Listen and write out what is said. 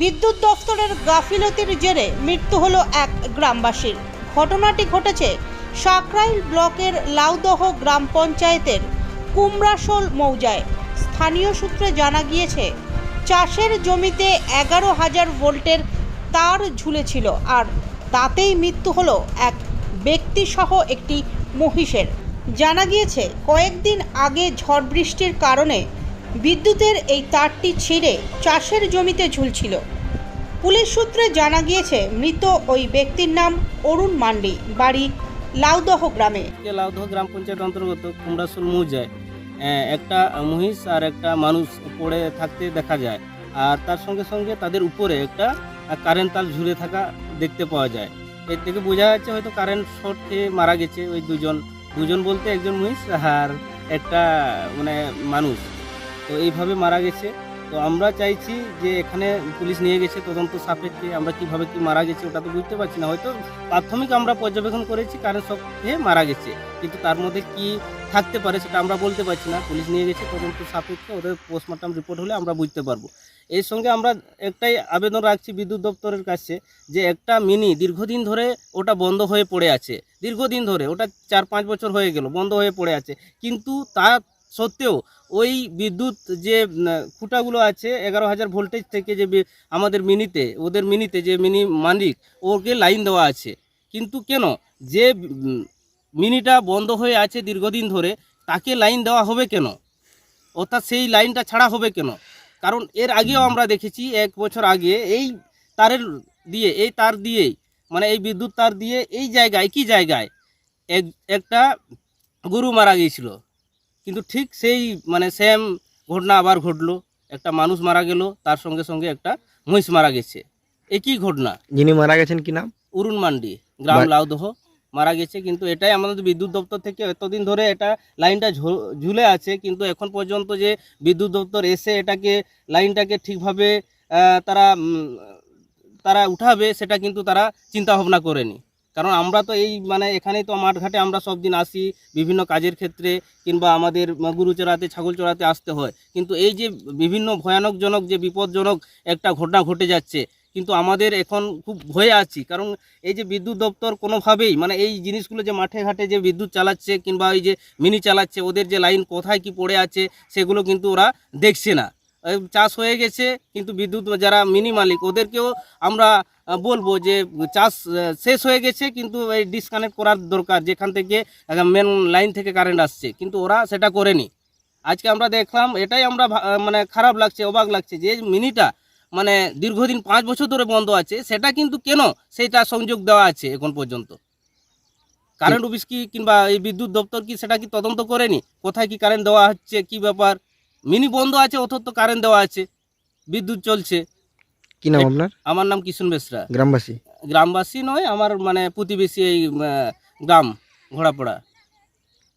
বিদ্যুৎ দফতরের গাফিলতির জেরে মৃত্যু হলো এক গ্রামবাসীর। ঘটনাটি ঘটেছে সাকরাইল ব্লকের লাউদহ গ্রাম পঞ্চায়েতের কুমড়াশোল মৌজায়। স্থানীয় সূত্রে জানা গিয়েছে, চাষের জমিতে এগারো হাজার ভোল্টের তার ঝুলেছিল আর তাতেই মৃত্যু হলো এক ব্যক্তিসহ একটি মহিষের। জানা গিয়েছে, কয়েকদিন আগে ঝড় বৃষ্টির কারণে বিদ্যুতের এই তারটি ছিঁড়ে চাষের জমিতে ঝুলছিল। পুলিশ সূত্রে জানা গিয়েছে, মৃত ওই ব্যক্তির নাম অরুণ মান্ডি, বাড়ি লাউদহ গ্রামে। লাউদহ গ্রাম পঞ্চায়েত অন্তর্গত কুমড়াসুল মৌজায় একটা মহিষ আর একটা মানুষ পড়ে থাকতে দেখা যায়। আর তার সঙ্গে সঙ্গে তাদের উপরে একটা কারেন্ট তার ঝুলে থাকা দেখতে পাওয়া যায়। এর থেকে বোঝা যাচ্ছে হয়তো কারেন্ট শর্ট খেয়ে মারা গেছে ওই দুজন। দুজন বলতে একজন মহিষ আর একটা মানে মানুষ। তো এইভাবে মারা গেছে। তো আমরা চাইছি যে এখানে পুলিশ নিয়ে গেছে তদন্ত সাপেক্ষে, আমরা কীভাবে কি মারা গেছে ওটা তো বুঝতে পারছি না। হয়তো প্রাথমিক আমরা পর্যবেক্ষণ করেছি কারেন্ট শক মারা গেছে। কিন্তু তার মধ্যে কি থাকতে পারে সেটা আমরা বলতে পারছি না। পুলিশ নিয়ে গেছে তদন্ত সাপেক্ষে, ওদের পোস্টমর্টম রিপোর্ট হলে আমরা বুঝতে পারব। এর সঙ্গে আমরা একটাই আবেদন রাখছি বিদ্যুৎ দপ্তরের কাছে, যে একটা মিনি দীর্ঘদিন ধরে ওটা বন্ধ হয়ে পড়ে আছে। দীর্ঘদিন ধরে, ওটা চার পাঁচ বছর হয়ে গেল, বন্ধ হয়ে পড়ে আছে। কিন্তু তা সত্ত্বেও ওই বিদ্যুৎ যে খুঁটাগুলো আছে এগারো হাজার ভোল্টেজ থেকে যে আমাদের মিনিতে ওদের মিনিতে যে মিনি মালিক ওকে লাইন দেওয়া আছে। কিন্তু কেন? যে মিনিটা বন্ধ হয়ে আছে দীর্ঘদিন ধরে তাকে লাইন দেওয়া হবে কেন? অর্থাৎ সেই লাইনটা ছাড়া হবে কেন? কারণ এর আগেও আমরা দেখেছি এক বছর আগে এই তারের দিয়ে এই তার দিয়েই মানে এই বিদ্যুৎ তার দিয়ে এই জায়গায় কি জায়গায় এক একটা গরু মারা গিয়েছিল। কিন্তু ঠিক সেই মানে সেম ঘটনা আবার ঘটলো। একটা মানুষ মারা গেল তার সঙ্গে সঙ্গে একটা মহিষ মারা গেছে। একই ঘটনা। যিনি মারা গেছেন কি নাম? উরুন মান্ডি গ্রাম লাউদহ মারা গেছে। কিন্তু এটাই আমাদের বিদ্যুৎ দপ্তর থেকে এতদিন ধরে এটা লাইনটা ঝুলে আছে। কিন্তু এখন পর্যন্ত যে বিদ্যুৎ দপ্তর এসে এটাকে লাইনটাকে ঠিকভাবে তারা তারা উঠাবে সেটা কিন্তু তারা চিন্তা ভাবনা করেনি। কারণ আমরা তো এই মানে এখানেই তো মাঠঘাটে আমরা সব দিন আসি, বিভিন্ন কাজের ক্ষেত্রে কিংবা আমাদের গরু চড়াতে, ছাগল চড়াতে আসতে হয়। কিন্তু এই যে বিভিন্ন ভয়ানকজনক, যে বিপজ্জনক একটা ঘটনা ঘটে যাচ্ছে, কিন্তু আমাদের এখন খুব ভয়ে আছি। কারণ এই যে বিদ্যুৎ দপ্তর কোনোভাবেই মানে এই জিনিসগুলো যে মাঠে ঘাটে যে বিদ্যুৎ চালাচ্ছে কিংবা ওই যে মিনি চালাচ্ছে, ওদের যে লাইন কোথায় কি পড়ে আছে, সেগুলো কিন্তু ওরা দেখছে না। এই চাষ হয়ে গেছে, কিন্তু বিদ্যুৎ যারা মিনি মালিক, ওদেরকেও আমরা বলব যে চাষ শেষ হয়ে গেছে, কিন্তু এই ডিসকানেক্ট করার দরকার, যেখান থেকে মেন লাইন থেকে কারেন্ট আসছে। কিন্তু ওরা সেটা করেনি। আজকে আমরা দেখলাম, এটাই আমরা মানে খারাপ লাগছে, অবাক লাগছে যে মিনিটা মানে দীর্ঘদিন পাঁচ বছর ধরে বন্ধ আছে, সেটা কিন্তু কেন সেটা সংযোগ দেওয়া আছে এখন পর্যন্ত? কারেন্ট অফিস কি কিংবা এই বিদ্যুৎ দপ্তর কি সেটা কি তদন্ত করেনি? কোথায় কি কারেন্ট দেওয়া হচ্ছে, কি ব্যাপার? মিনি বন্ধ আছে অথচ কারেন্ট দেওয়া আছে বিদ্যুৎ চলছে। কি নাম আপনার? আমার নাম কিষণ বেসরা। গ্রামবাসী? গ্রামবাসী নয় আমার মানে প্রতিবেশী এই গ্রাম ঘোড়াপড়া।